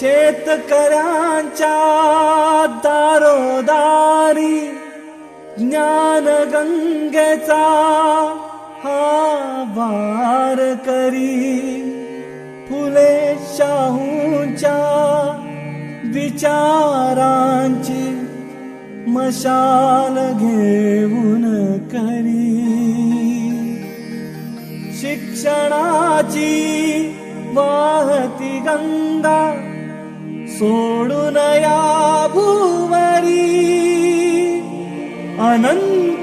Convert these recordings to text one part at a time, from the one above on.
शेतकऱ्यांच्या दारोदारी ज्ञान गंगेचा हा वार करी. फुले शाहूंच्या विचारांची मशाल घेऊन करी. शिक्षणाची वाहती गंगा सोडुनया भूवरी. अनन्त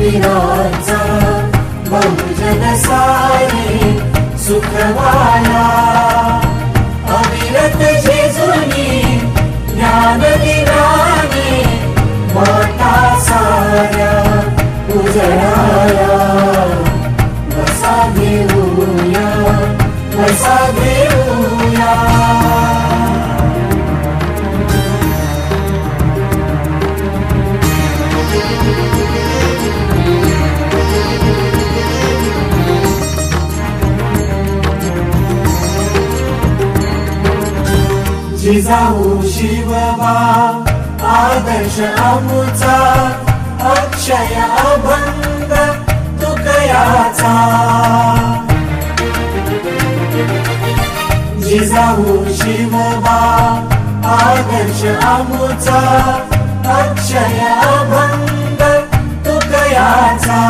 धर्मवीराचा बहुजन सारे सुखवाला। अविरत जेजुनी ज्ञान दिवाने माता साऱ्या उजळाया। वसा घेऊया वसा घेऊया जिजाऊ शिवबा आदर्श अमुचा अक्षय अभंग तुकयाचा. जिजाऊ शिवबा आदर्श अमुचा अक्षय अभंग तुकयाचा.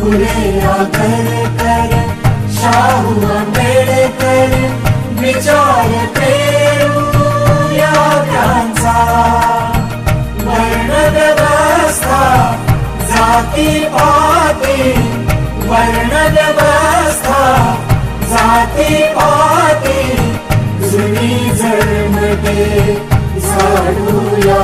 पुरे आदर कर शाहू जन्मते झाडूया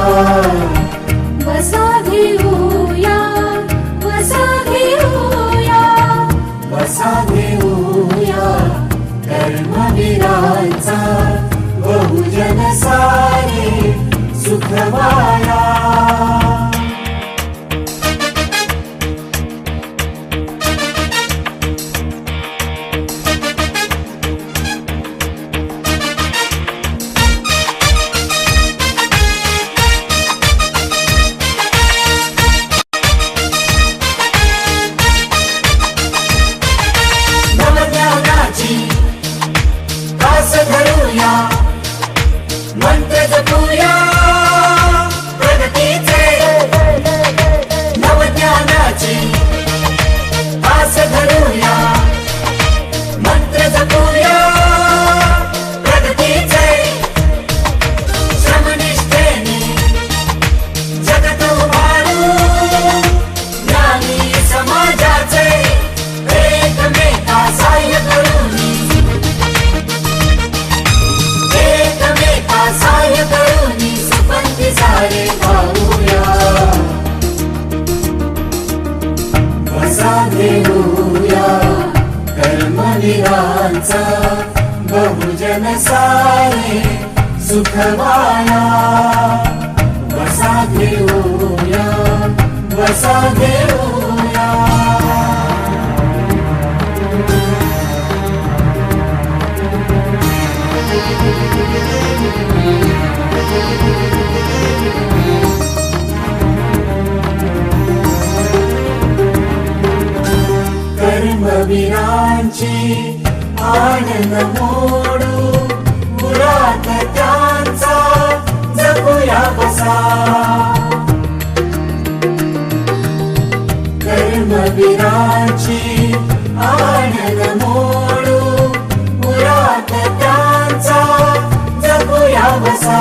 कर्मवीरांचा बहुजन सारे सुखवाया बसा घेऊया बसा घेऊया. कर्मवीरांची आनंद मोडू मुरात त्यांचा जगूया बसा कर्मवीराची आनंद मोडू मुरात त्यांचा जगूया बसा